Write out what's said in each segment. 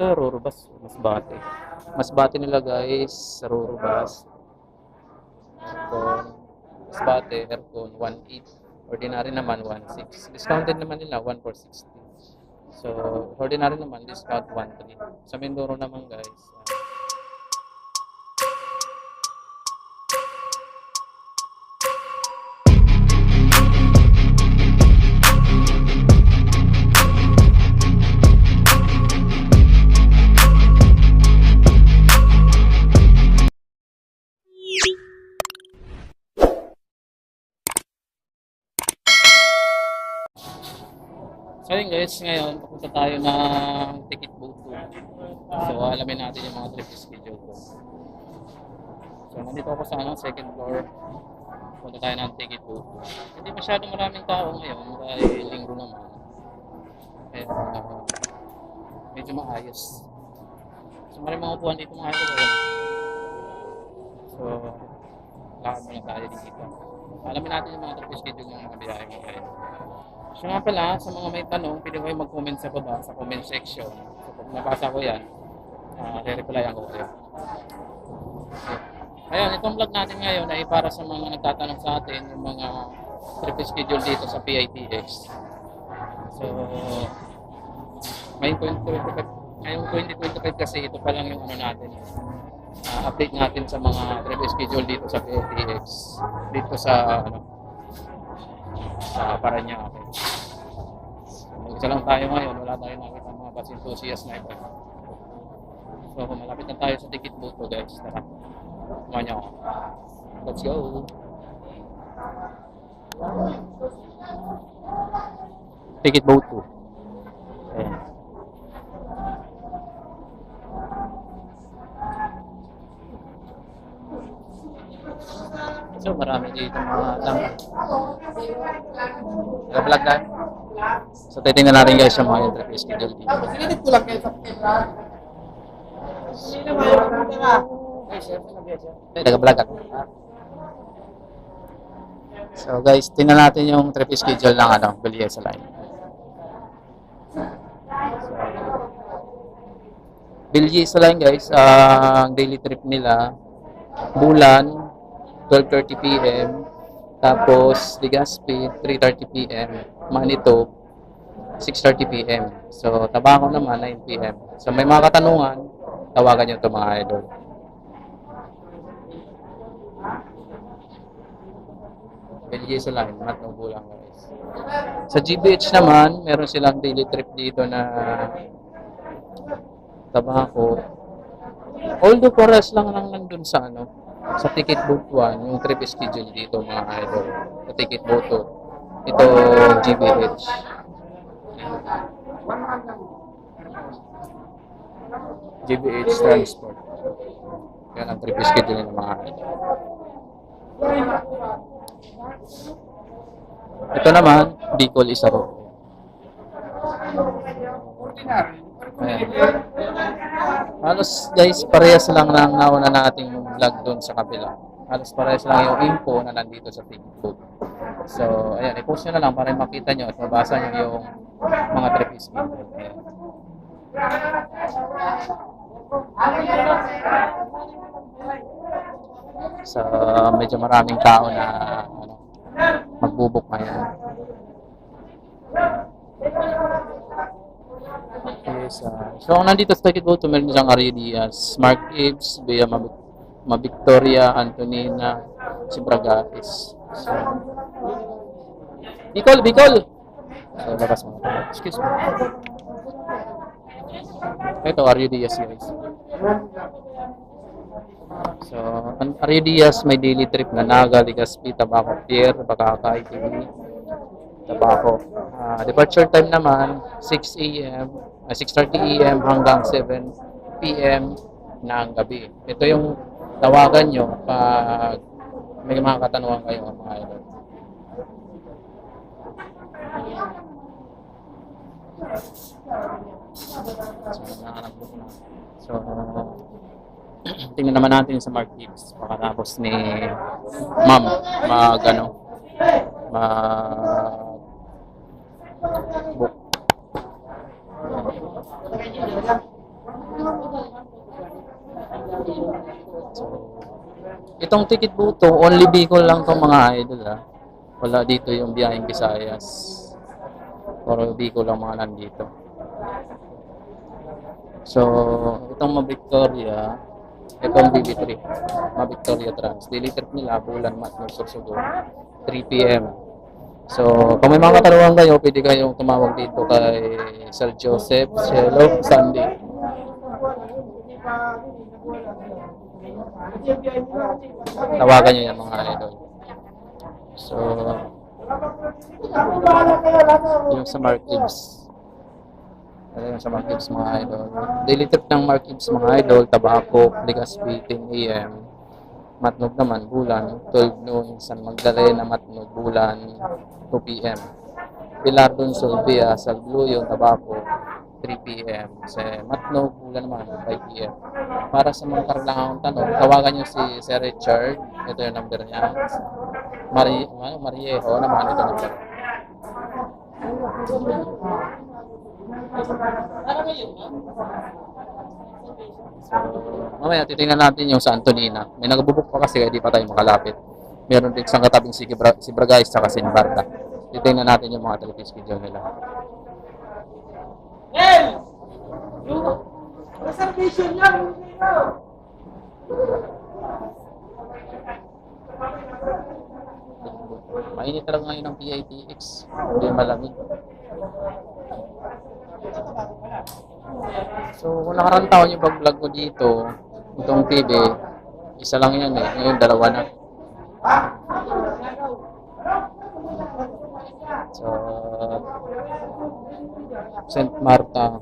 Ito, Rurubas, Masbate. Masbate nila guys, sa Rurubas. Aircon, Masbate, aircon, 1.8. Ordinary naman, 1.6. Discounted naman nila, 1 for 60. So, ordinary naman, discount 1.3. Sa Mindoro naman guys, ah, So yun guys, ngayon pupunta tayo ng ticket booth tour. So alamin natin yung mga trip schedule ko. So nandito ako sa ano, second floor. Punta tayo ng ticket booth. Hindi masyadong maraming tao ngayon dahil linggo naman. Kaya uh, medyo maayos. So maraming mga upuan dito mga ito. So lakad muna tayo dito. Alamin natin yung mga trip schedule ng mga biyahe ngayon. So nga pala, sa mga may tanong, pwede kayo mag-comment sa baba, sa comment section. So pag nabasa ko yan, uh, re-replyan ko kayo. Okay. Ayan, itong vlog natin ngayon ay para sa mga nagtatanong sa atin, yung mga trip schedule dito sa PITX. So, ngayong 2025, ngayong 2025 kasi ito pa lang yung ano natin, uh, update natin sa mga trip schedule dito sa PITX. Dito sa, ano, sa Paranaque. Mag-isa lang tayo ngayon, wala tayong nakita mga bus enthusiast na iba. So, malapit na tayo sa ticket booth guys. Tara, kumain niyo ako. Let's go! Ticket booth. So, marami dito mga lang. Nag-vlog na. So, titingnan natin guys yung mga entry schedule dito. Sinanit ko lang kayo sa pera. Hindi na kayo pera. Ay, sir, nag-vlog ako. So guys, tingnan natin yung trip schedule ng ano, Believes Line. Believes Line guys, ang daily trip nila, Bulan, 12.30 p.m. Tapos, Legazpi, 3.30 p.m. Manito, 6.30 p.m. So, Tabaco naman, 9 p.m. So, may mga katanungan, tawagan nyo ito mga idol. LG sa line, mat ng bulang guys. Sa GBH naman, meron silang daily trip dito na tabako. Although pares lang lang nandun sa ano, sa ticket booth 1, yung trip schedule dito mga idol. Sa ticket booth 2. Ito GBH. GBH Transport. Yan ang trip schedule ng mga. Ito naman, Bicol Isaro. Ayan. Halos guys, parehas lang ng nauna nating vlog doon sa kabila. Halos parehas lang yung info na nandito sa Facebook. So, ayan, i-post nyo na lang para makita nyo at mabasa nyo yung mga trip schedule. Ayan. So, medyo maraming tao na ano, magbubuk ngayon. Okay, so, so kung nandito sa Boat, meron siyang Aria Diaz, Mark Gibbs, Bea Mab- Mabictoria, Antonina, si Bragatis. So, Bicol, Bicol! So, labas mo. Excuse me. Ito, Aria Diaz guys. So, ang Aria Diaz may daily trip na Naga, Legazpi, Tabaco Pier, Bacacay, TV, Tabaco. Ah, departure time naman, 6 a.m., ah, 6.30 a.m. hanggang 7 p.m. ng gabi. Ito yung tawagan nyo pag may mga katanungan kayo mga idol. So, nanganap na. So, tingnan naman natin sa Mark Gibbs. Pakatapos ni Ma'am mag ano, mag book. So, itong ticket buto, only Bicol lang to mga idol ha. Wala dito yung biyaheng Visayas. Pero Bicol lang mga nandito. So, itong mga Victoria, itong BB3, mga Victoria Trans. Daily trip nila, Bulan, Matnog, Sorsogon, 3 p.m. So, kung may mga katanungan kayo, pwede kayong tumawag dito kay Sir Joseph Cielo Sandy. Tawagan nyo yan mga idol. So, yung sa Mark Gibbs. Ano yung sa Mark Gibbs mga idol. Daily trip ng Mark Gibbs mga idol, Tabaco, Legazpi, 10 a.m. Matnog naman, Bulan, 12 noon, San Magdalena, Matnog, Bulan, 2 p.m. Pilar dun, Solvia, Salgluyo, Tabaco, 3 p.m. Sa Matnog, Bulan naman, 5 p.m. Para sa mga karlangang tanong, tawagan nyo si Sir Richard. Ito yung number niya. Mari, ano, Mariejo naman ito number. Mamaya titingnan natin yung sa Antonina. May nagabubuk pa kasi kaya di pa tayo makalapit. Meron din isang katabing si, Bra si Bragais at si Barda. Titingnan natin yung mga telephone schedule nila. Yung reservation lang, hindi na. Mainit talaga ngayon ng PITX. Hindi malamig. So, kung nakarang taon yung pag-vlog ko dito, itong TV, isa lang yan eh. Ngayon, dalawa na. So, St. Marta.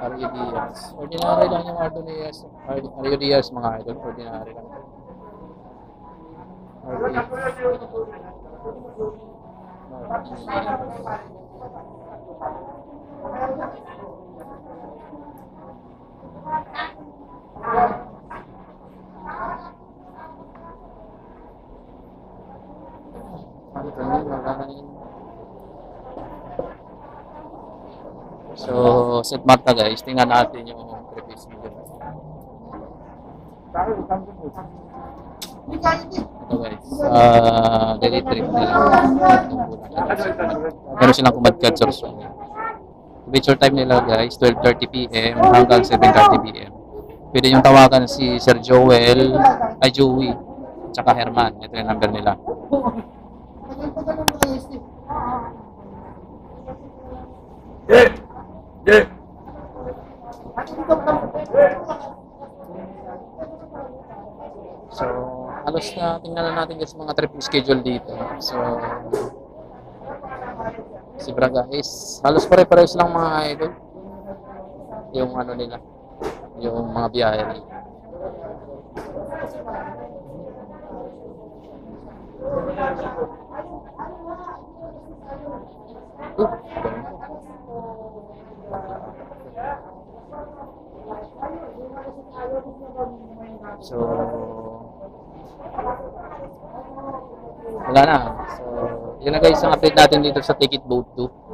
REDS. Ordinary lang yung REDS. REDS mga idol. Ordinary lang. So, St. Marta guys, tingnan natin yung previous video. Ito guys, uh, daily trip nila. Meron silang kumadkad sa Rosuan. Picture time nila guys, 12.30 p.m. hanggang 7.30 p.m. Pwede yung tawagan si Sir Joel, ay Joey, tsaka Herman. Ito yung number nila. Yeah. Yeah. So, halos na tingnan na natin guys mga trip schedule dito. So, si Braga is halos pare-parehas lang mga idol. Yung ano nila, yung mga biyahe nila. Uh, So, wala na. So, yun na guys ang update natin dito sa Ticket Boat 2.